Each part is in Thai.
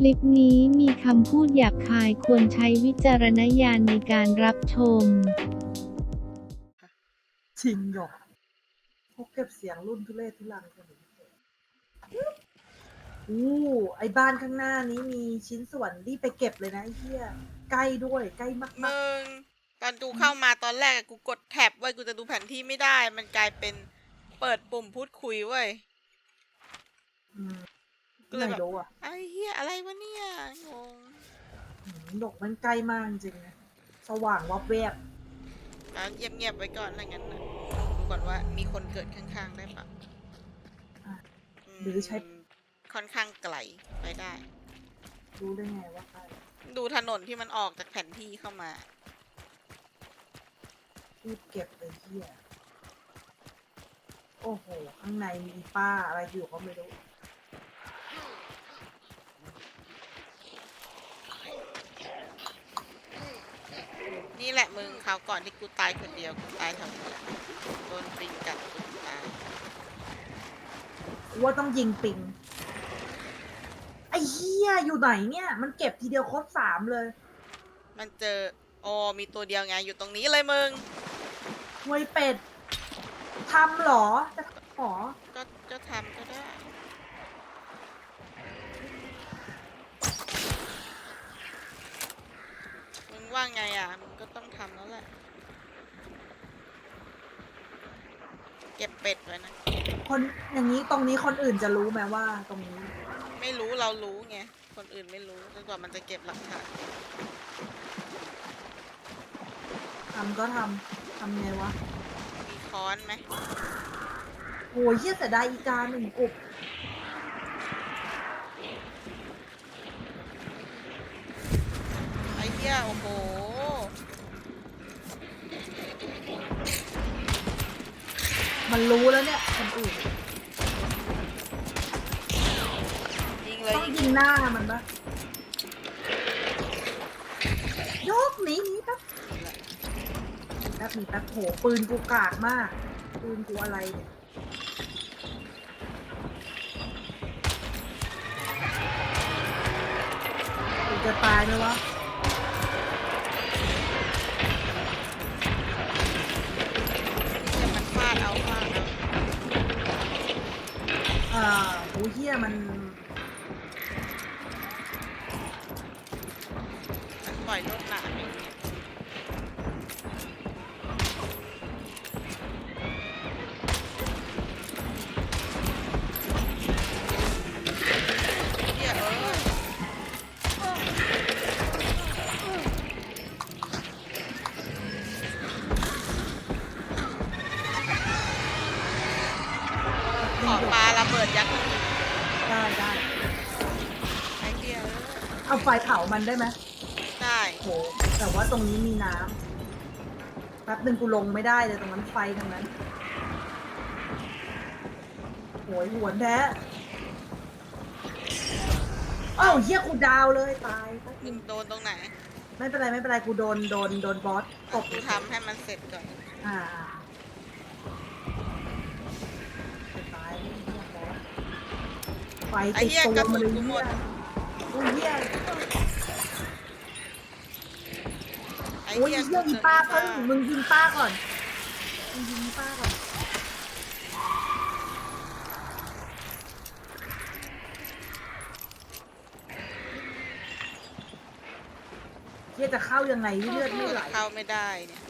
คลิปนี้มีคำพูดหยาบคายควรใช้วิจารณญาณในการรับชม ชิงหยกพวกเก็บเสียงรุ่นทุเรศทุลังคนนี้อู้ไอ้บ้านข้างหน้านี้มีชิ้นส่วนรีบไปเก็บเลยนะไอ้เหี้ยใกล้ด้วยใกล้มากมึงตอนดูเข้ามาตอนแรกอะกูกดแท็บไว้ยกูจะดูแผนที่ไม่ได้ มันกลายเป็นเปิดปุ่มพูดคุยเว้ย ๆอืม ก็เลยไม่แบบรู้อะไอ้เหี้ยอะไรวะเนี่ยงงอืมดกมันใกล้มากจริงๆนะสว่างวับแวบอะเงียบๆไว้ก่อนอะไรงั้นนะดูก่อนว่ามีคนเกิดข้างๆได้ปะอะมหรือใช้ ค่อนข้างไกลไปได้ รู้ได้ไงว่าใกล้ดูถนนที่มันออกจากแผนที่เข้ามา รีบเก็บเลยเหี้ยโอ้โห ข้างในมีป้าอะไรอยู่ก็ไม่รู้ นี่แหละมึงคราวก่อนที่กูตายคนเดียวกูตายแถวนี้แหละโดนปิงกัดกูตายว่าต้องยิงปิง ไอ้เหี้ยอยู่ไหนเนี่ย มันเก็บทีเดียวครบสามเลยมันเจออ๋อมีตัวเดียวไงอยู่ตรงนี้เลยมึงมวยเป็ดทำเหรอจะทำเหรอก็ก็ทำก็ได้ งว่าไงอะมึงก็ต้องทำแล้วแหละ เก็บเป็ดไว้นะ คนอย่างนี้ตรงนี้คนอื่นจะรู้ไหมว่าตรงนี้ ไม่รู้เรารู้ไง คนอื่นไม่รู้จนกว่ามันจะเก็บหลักฐานทำก็ทำทำไงวะมีค้อนไหมโอ้ยเหี้ยเสียดายอีกาหนึ่งกลุ่มไอ้เหี้ ยโอ้โหมันรู้แล้วเนี่ยคนอื่นยิงเลยต้องยิงยิงหน้ามันปะยกหนีหนีแป๊บแป๊บหนีแป๊บโหปืนกูกากมาก ปืนกูอะไรเนี่ยกูจะตายไหมวะจะ มัน ได้ได้ไอ้เหี้ยเอ้ยเอาไฟเผามันได้ไหมได้โหแต่ว่าตรงนี้มีน้ำแป๊บหนึ่งกูลงไม่ได้เลยตรงนั้นไฟทั้งนั้นโหยหวนแท้เอ้าเฮียกูดาวเลยตายแป๊บหมึนึ่งงโดนตรงไหน ไม่เป็นไรไม่เป็นไรกูโดนโดนโดนบอสตบกูทำให้มันเสร็จก่อนอ่าจะตายแล้วเนี่ยบอส ไฟไอ้ติดเหี้ยตัวกระมัสุนนเลยกูหมเฮียดโอ้ยเฮียไอ้โอ้ยเหี้ยเฮียอีป้าเพิ่งมึงยิงป้าก่อนมึงยิงป้าก่อนเฮียจะเข้ายังไงเลือดไม่ไหล เข้าไม่ได้เนี่ย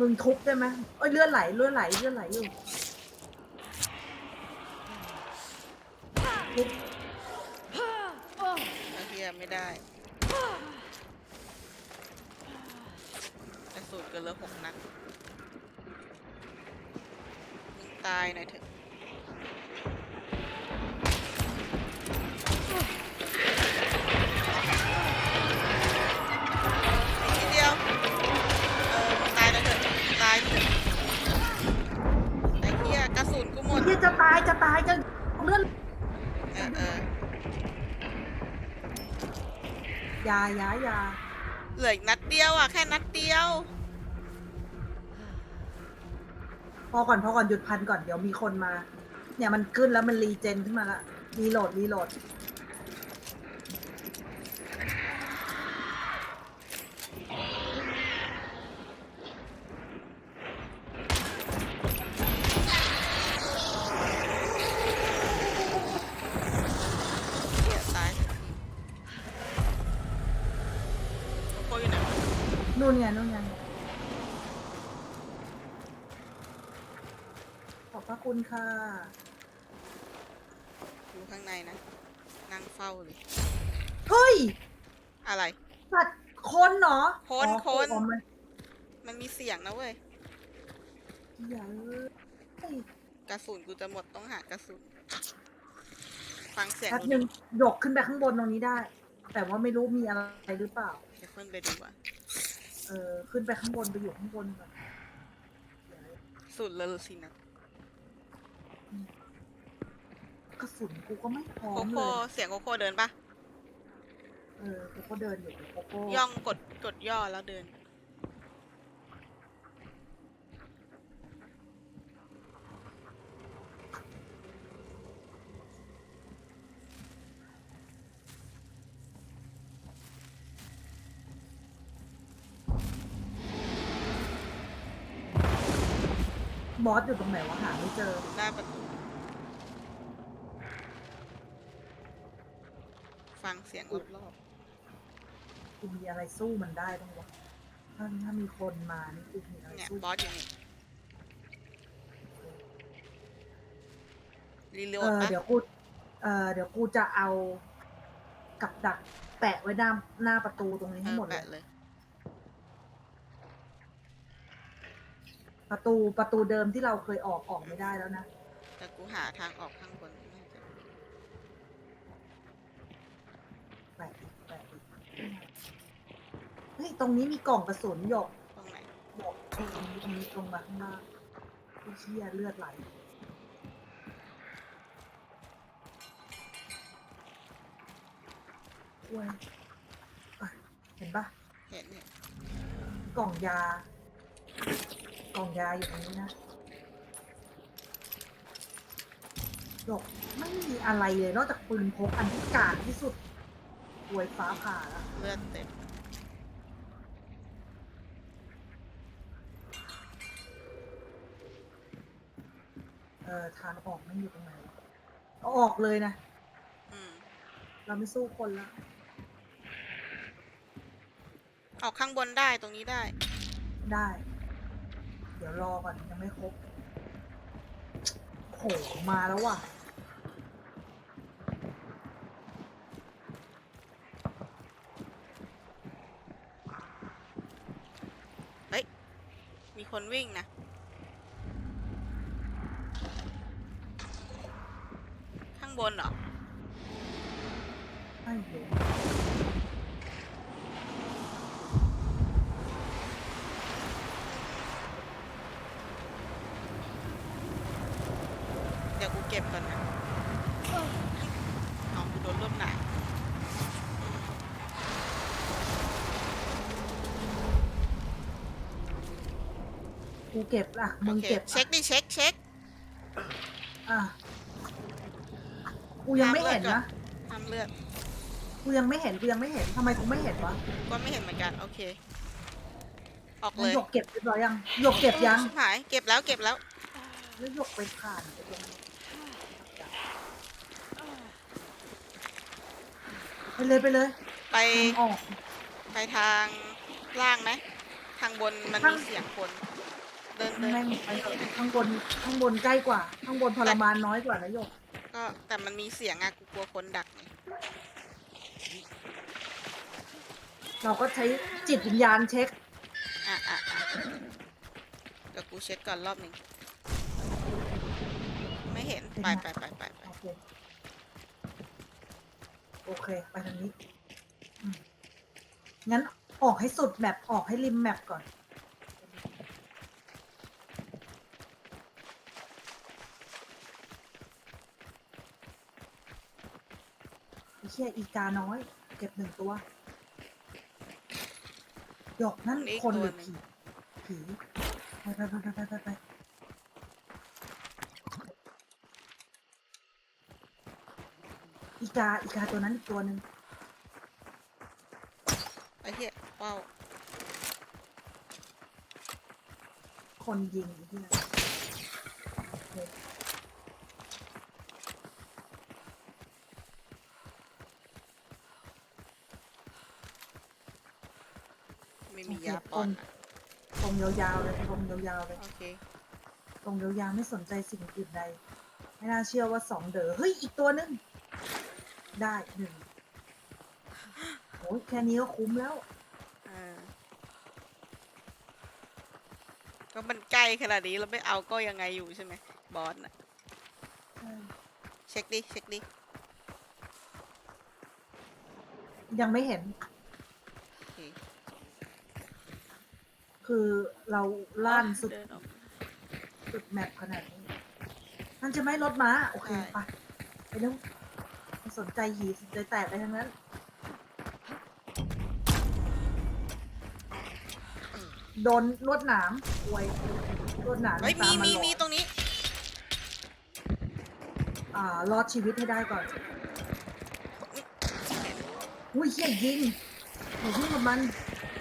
มึงทุบได้ไหมเอ้ยเลือดไหลเลือดไหลเลือดไหลอยู่ทุบ ไม่ได้กระสุนก็เหลือหกนัดตายหน่อยเถอะ อยาอยาอยาเหลืออีกนัดเดียวอะแค่นัดเดียว พอก่อนพอก่อนหยุดพันก่อนเดี๋ยวมีคนมา เนี่ยมันขึ้นแล้วมันรีเจนขึ้นมาละรีโหลดรีโหลด นู่นไงนู่นไงขอบพระคุณค่ะอยู่ข้างในนะ นั่งเฝ้าเลย เฮ้ย อะไร สัตว์คนเหรอคนอ๋อคน อ๋อมันมันมีเสียงนะเว้ย อย่าเอ้ยกระสุนกูจะหมดต้องหากระสุน ฟังเสียงแป๊บนึงยกขึ้นไปข้างบนตรงนี้ได้ แต่ว่าไม่รู้มีอะไรหรือเปล่า เดี๋ยวขึ้นไปดูว่า เออขึ้นไปข้างบนไปอยู่ข้างบนก่อนสุดเลยสินะกระสุนกูก็ไม่พร้อโคมเลโค่ย เสียงโคโค่เดินปะเออกูก็เดินอยู่กูก็ย่องกดกดย่อแล้วเดิน บอสอยู่ตรงไหนวะหาไม่เจอ หน้าประตู ฟังเสียงรอบกูมีอะไรสู้มันได้บ้างวะถ้าถ้ามีคนมานี่กูมีอะไรๆเนี่ยสู้บอสอยู่นี่รีโหลเอดอปะเดี๋ยวกูเออเดี๋ยวกูจะเอากับดักแปะไว้หน้าหน้าประตูตรงนี้เอให้อหมดเลแปะยเลย ประตูประตูเดิมที่เราเคยออกออกไม่ได้แล้วนะ แต่กูหาทางออกข้างบนไม่เจอแปะอีกแปะอีกเฮ้ย ตรงนี้มีกล่องกระสุนหยกตรงไหนหยกตรงนี้ตรงนี้ตรงมาข้างล่างไอ้เชี่ยเลือดไหลอ้วยอะเห็นปะเห็นเนี่ยกล่องยา กล่องยาอยู่ตรงนี้นะหยกไม่มีอะไรเลยนอกจากปืนพกอันที่กาดที่สุดหวยฟ้าผ่าแล้วเลือดเต็มเออทางออกไม่อยู่ตรงไหนวะเอาออกเลยนะ อืมเราไม่สู้คนละออกข้างบนได้ตรงนี้ได้ ได้เดี๋ยวรอก่อนยังไม่ครบโหมาแล้วว่ะมีคนวิ่งนะ ข้างบนเหรอ ไม่เห็น เดี๋ยวกูเก็บก่อนนะเอากูโดนรวดหนามกูเก็บอะโอมึงเคเก็บเช็คดิเช็คเช็คอะกูยังไม่เห็นนะทำเลือดกูยังไม่เห็นกูยังไม่เห็นทำไมกูไม่เห็นวะก็ไม่เห็นเหมือนกัน โอเค ออกมัเลนยหยกเก็บเรียบร้อยยังหยกเก็บยังชิบหายเก็บแล้วเก็บแล้ว แล้วหยกไปผ่านไปตรงนี้ ไปเลยไปเลยไปทางออกไปทางล่างไหมทางบนมันทางมีเสียงคน เดินเดินแม่งไปเถอะข้างบนข้างบนใกล้กว่า ข้างบนทรมานน้อยกว่านะหยกก็แต่มันมีเสียงอะกูกลัวคนดักไงเราก็ใช้จิตวิญญาณเช็คอะอะอะเดี๋ยวกูเช็คก่อนรอบหนึ่งไม่เห็นไปไปไปไปไป โอเค โอเค ไปทางนี้อืมงั้นออกให้สุดแมปออกให้ริมแมปก่อน ไอ้เชี่ยอีกาน้อย เก็บหนึ่งตัวหยอกนั่นคนหรือผีผี ไปไปไปไปไปไป อีกาอีกาตัวนั้นอีกตัวหนึ่งไอ้เหี้ยว้าวคนยิงไอ้เหี้ยโอเคไม่มียาป้อนอะตรงยาวๆเลยตรงยาวๆเลย โอเค ตรงยาวๆไม่สนใจสิ่งอื่นใด ไม่น่าเชื่อว่าสองเด๋อเฮ้ย อีกตัวหนึง ได้หนึ่งโอ้ยแค่นี้ก็คุ้มแล้วอ่าก็มันใกล้ขนาดนี้เราไม่เอาก็ยังไงอยู่ใช่ไหมบอสน่ะเช็คดิเช็คดิยังไม่เห็น โอเคคือเราล่านสุดเดินออก สุดแมปขนาดนี้ มันจะไม่ลดม้า โอเค ใช่ ไป ไปเร็วไม่ สนใจหีสนใจแตกไปทั้งนั้น โดนลวดหนามอวยลวดหนามเฮ้ยตามีมามีหลอกมีตรงนี้ อ่ารอดชีวิตให้ได้ก่อน อุ้ยเฮียยิงอย่ายุ่งกับมัน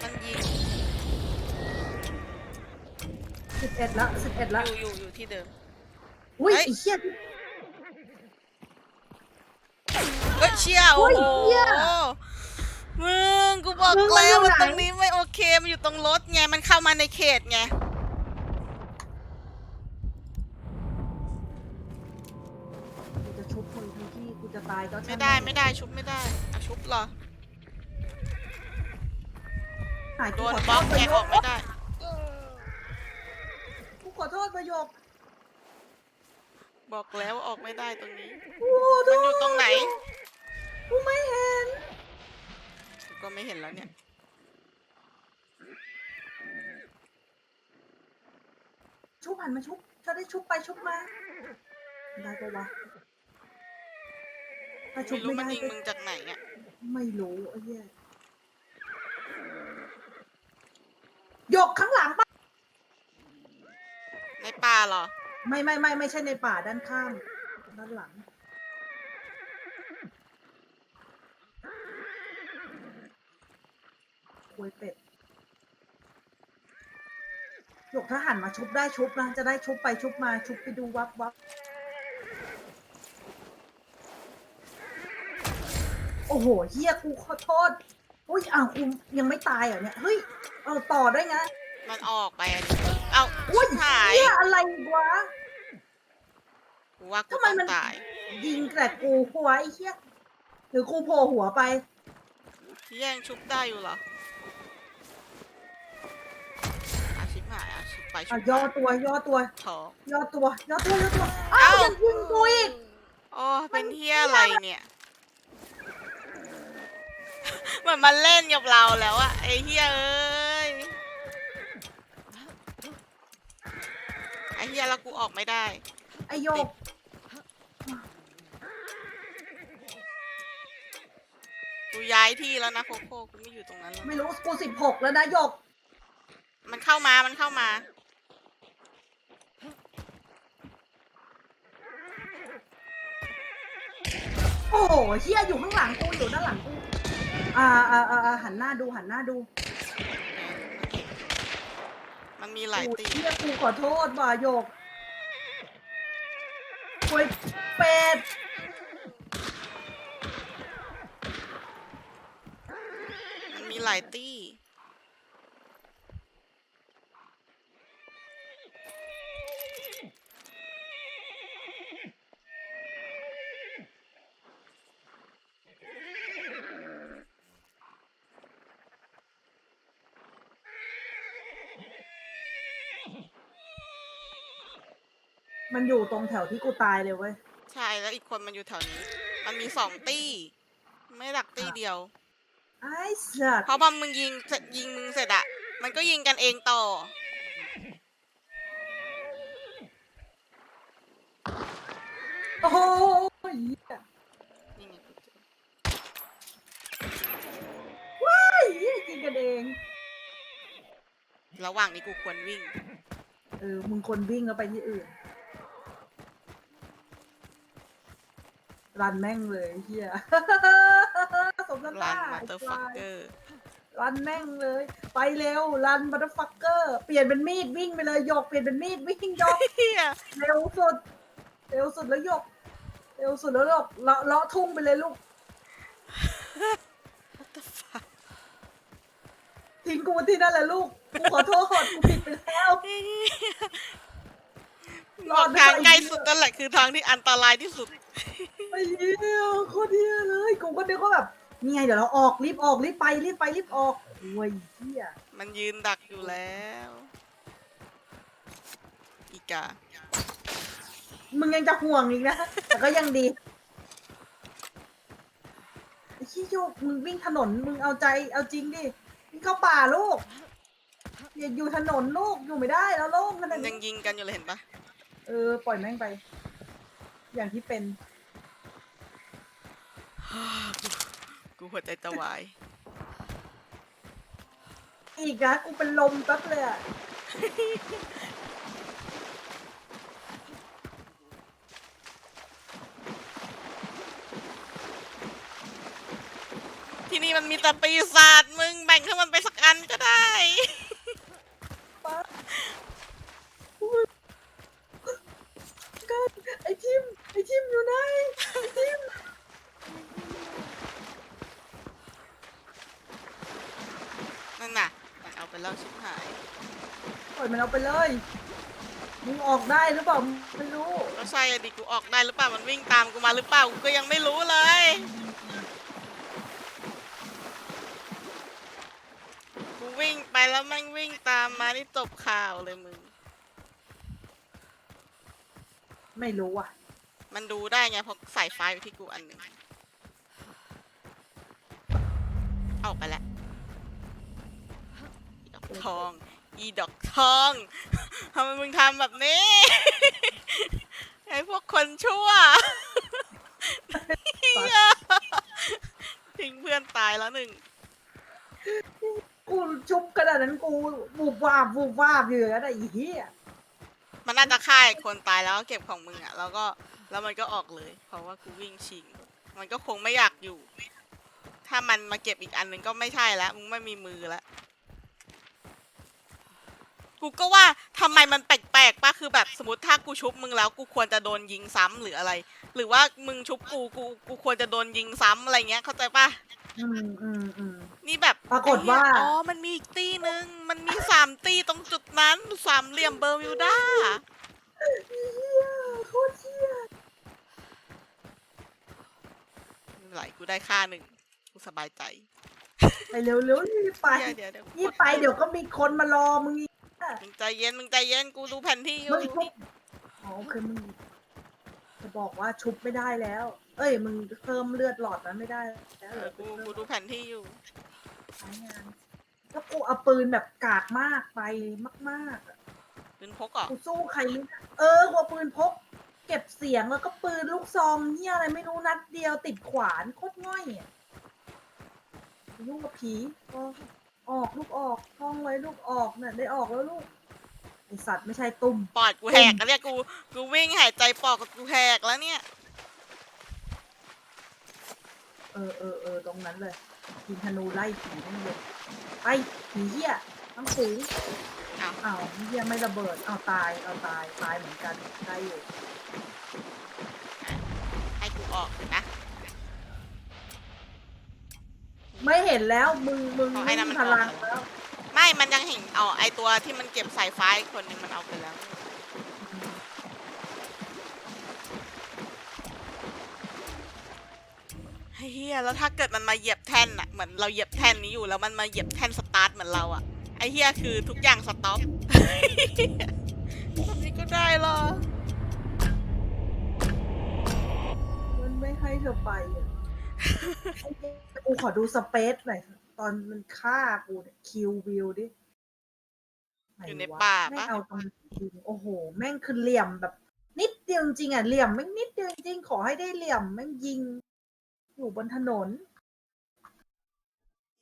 มันยิงสิบเอ็ดละสิบเอ็ดละอยู่อยู่อยู่ที่เดิม อุ้ยเฮ้ย ไอ้เฮีย เฮ้ยเชี่ยโอ้โอ้ยโหเหี้ยมึงกูบอกมึงมันแล้วอยู่ว่าไหนตรงนี้ไม่โอเคมันอยู่ตรงรถไงมันเข้ามาในเขตไงกูจะชุบมึงทั้งที่กูจะตายก็ช่างไม่ได้ไม่ได้ชุบไม่ได้อะชุบเหรอหายโดกูนขบล็อกโทษแกออกไม่ได้ กูขอโทษประโยคบอกแล้วว่าออกไม่ได้ตรงนี้ กูขอโทมันษอยู่ตรงไหน กูไม่เห็นกูก็ไม่เห็นแล้วเนี่ย ชุบหันมาชุบถ้าได้ชุบไปชุบมาได้ปะวะถ้าชุไม่บรู้ไม่มันได้ยิงก็มึงจากไหนอะไม่รู้ไอ้เหี้ยหยกข้างหลังปะในป่าเหรอ ไม่ไม่ไม่ไม่ใช่ในป่าด้านข้างด้านหลัง ควยเป็ดหยกถ้าหันมาชุบได้ชุบนะจะได้ชุบไปชุบมาชุบไปดูวับวับโอ้โหเฮียกูขอโทษอุ้ยอ้าวกูยังไม่ตายเหรอเนี่ยเฮ้ยเอาต่อได้ไงมันออกไปอันนี้เอ้าอุ้ยหายเฮียอะไรวะกูว่ากูทำไมต้องมันตาย ยิงแต่กูหัวไอ้เหี้ยหรือกูโผล่หัวไปแย่งชุบได้อยู่เหรอ ไปชุอะบย่อมาตัวย่อตัวท้องย่อตัวย่อตัวย่อตัวอ้าวยังยิงกูอีกโอ้เป็นเฮียอะไรเนี่ย เหมือนมันเล่นกับเราแล้วอะไอ้เฮียเอ้ย ไอ้เฮียแล้วกูออกไม่ได้ ไอโยกกูย้ายที่แล้วนะโคโค่กูไม่อยู่ตรงนั้นแล้วไม่รู้กูสิบหกแล้วนะโยกมันเข้ามา มันเข้ามา โอ้โหเฮียอยู่ข้างหลังกูอยู่ด้านหลังกูอ่าอ่าอ่าอ่าหันหน้าดูหันหน้าดูมันมีหลายกูตีเฮียกูขอโทษว่ะโยกควยเป็ดมันมีหลายตี มันอยู่ตรงแถวที่กูตายเลยเว้ย ใช่แล้วอีกคนมันอยู่แถวนี้ มันมีสองตีไม่ดักตีเดียว ไอ้สัตว์เพราะพอมึงยิงเสร็จยิงมึงเสร็จอะมันก็ยิงกันเองต่อ โอ้โหเหี้ยนี่ไงกูเจอว้ายเหี้ยกินกันเอง ระหว่างนี้กูควรวิ่ง เออ มึงคนวิ่งแล้วไปที่อื่น รันแม่งเลยเฮียสมน้ำหรัน้านมาเตอร์ฟักเกอร์ รันแม่งเลย ไปเร็ว รันบัตเตอร์ฟักเกอร์ เปลี่ยนเป็นมีดวิ่งไปเลยหยกเปลี่ยนเป็นมีดวิ่งหยก เฮียเร็วสุด เร็วสุดแล้วหยก เร็วสุดแล้วหยกเลาะเลาะทุ่งไปเลยลูก ทิ้งกูที่นั่นแหละลูก กูขอโทษกูผิดไปแล้ว รอดทางด้วยใกล้สุดนั่นแหละคือทางที่อันตรายที่สุดไอ้เหี้ยโคตรเหี้ยเลยกูก็นึกว่าแบบนี่ไงเดี๋ยวเราออกรีบออกรีบไปรีบไปรีบออกโอ้ยเหี้ยมันยืนดักอยู่แล้ว อีกา มึงยังจะห่วงอีกนะ แต่ก็ยังดีไอ้ขี้โยกมึงวิ่งถนนมึงเอาใจเอาจริงดิวิ่งเข้าป่าลูกอย่าอยู่ถนนลูกอยู่ไม่ได้แล้วโล่งขนาดยันี้งยิงกันอยู่เลยเห็นปะ เออ ปล่อยแม่งไป อย่างที่เป็น กูหัวใจจะวาย อีกนะกูเป็นลมแป๊บเลยอะที่นี่มันมีแต่ปีศาจมึงแบ่งให้มันไปสักอันก็ได้ ป๊าก็ ไอทิมไอทิมอยู่ไหนไอทิมนั่นน่ะมันเอาไปแล้วชิบหาย ปล่อยมันเอาไปเลย มึงออกได้หรือเปล่าไม่รู้ก็ใช่อะดิกูออกได้หรือเปล่ามันวิ่งตามกูมาหรือเปล่ากูก็ยังไม่รู้เลย กูวิ่งไปแล้วแมันวิ่งตามมานี่จบข่าวเลยมึง ไม่รู้อะ มันดูได้ไงเพราะสายไฟอยู่ที่กูอันหนึ่งเอาไปแล้วอีดอกทอง อีดอกทองทำไมมึงทำแบบนี้ ไอ้พวกคนชั่วเหี้ยทิ้งเพื่อนตายแล้วหนึ่งกูชุบขนาดนั้นกูบูบวาบบูบวาบอยู่อย่างนั้นอะไอ้เหี้ย มันน่าจะฆ่าไอ้คนตายแล้วก็เก็บของมึงอะแล้วก็แล้วมันก็ออกเลย เพราะว่ากูวิ่งชิง มันก็คงไม่อยากอยู่ ถ้ามันมาเก็บอีกอันหนึ่งก็ไม่ใช่แล้วมึงไม่มีมือแล้วกูก็ว่าทำไมมันแปลกๆป่ะคือแบบสมมติถ้ากูชุบมึงแล้วกูควรจะโดนยิงซ้ำหรืออะไร หรือว่ามึงชุบกูกูกูควรจะโดนยิงซ้ำอะไรเงี้ยเข้าใจป่ะอืมอืมอืม นี่แบบปรากฏว่า ไอ้เหี้ยอ๋อ มันมีอีกตีหนึ่งมันมีสามตีตรงจุดนั้นสามเหลี่ยมเบอร์มิวด้าเหี้ยโคตรเหี้ยไม่เป็นไรกูได้ค่าหนึ่งกูสบายใจไปเร็วเร็วๆรีบไปเดี๋ยวเดี๋ยวรีบไปเดี๋ยวก็มีคนมารอมึงอีกมึงใจเย็นมึงใจเย็นกูดูแผนที่อมึยู่งชุบอ๋อโอเคมึงจะบอกว่าชุบไม่ได้แล้ว เอ้ย มึงเพิ่มเลือดหลอดนั้นไม่ได้แล้วเอเหรออกูกูดูแผนที่อยู่ ใช้งาน แล้วกูเอาปืนแบบกากมากไปมากๆอะปืนพกเหรอกูสู้ใครไม่ได้เออกูเอาปืนพก เก็บเสียงแล้วก็ปืนลูกซองเหียอะไรไม่รู้นัดเดียวติดขวานโคตรง่อยอะยุ่งกับผีออกออกลูกออกท่องไว้ลูกออกน่ะได้ออกแล้วลูกไอสัตว์ไม่ใช่ตุ่ม ปอดกูแหกแล้วเนี่ยกูกูวิ่งหายใจปอดกับกูแหกแล้วเนี่ย เออเออเออตรงนั้นเลย ยิงธนูไล่ผีนั่นเลยไปผีเหี้ยทั้งฝูงอ้าวอ้าวเหี้ยไม่ระเบิดอ้าวตายเอาตายตายเหมือนกันได้อยู่ให้กูออกนะ ไม่เห็นแล้วมึงมึงขอให้ไม่น้ำมัมีนพออกลังแล้ว ไม่มันยังเห็นอ๋อไอตัวที่มันเก็บสายไฟอีกคนหนึ่งมันเอาไปแล้ว เฮียแล้วถ้าเกิดมันมาเหยียบแท่นอะเหมือนเราเหยียบแท่นนี้อยู่แล้วมันมาเหยียบแท่นสตาร์ทเหมือนเราอะไอเฮียคือทุกอย่างสต็อปแบบนี้ก็ได้เหรอ มันไม่ให้เธอไปอะกูขอดูสเปซหน่อยตอนมันฆ่ากูเนี่ยคิววิวดิไหอยู่ในวะป่าไม่ปะเอาตรงจริงโอ้โห แม่งคือเหลี่ยมแบบ นิดเดียวจริงๆอะเหลี่ยมแม่งนิดเดียวจริงๆขอให้ได้เหลี่ยมแม่งยิง อยู่บนถนน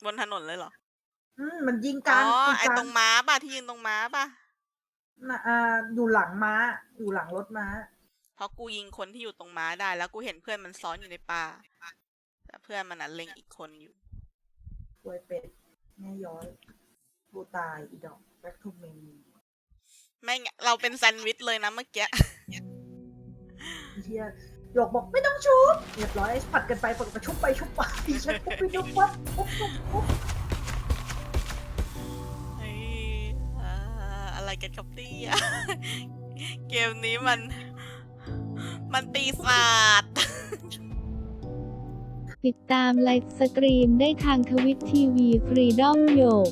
บนถนนเลยเหรอ อืมมันยิงกอ๋ลาองไอตรงม้าป่ะ ที่ยืนตรงม้าป่ะ น่ะอ่าอยู่หลังม้า อยู่หลังรถม้า เพราะกูยิงคนที่อยู่ตรงม้าได้ แล้วกูเห็นเพื่อนมันซ้อนอยู่ในป่าแต่เพื่อนมันอะเล็งอีกคนอยู่กล้วยเป็ดแม่ย้อยบูตาย อีดอกแบ็คทูเมนไม่งนเราเป็นแซนด์วิชเลยนะเมื่อกี้ เฮีย หยกบอกไม่ต้องชุบเรียบร้อยผัดกันไปผัดกันชุบไปชุบไปฉันปุ๊บไปชุบไปั๊บปุ๊บปุ๊บปุ๊บอะไรกันครับเนี่ย เกมนี้มัน มันปีศาจ ติดตามไลฟ์สตรีมได้ทางทวิตทีวีฟรีดอมโยก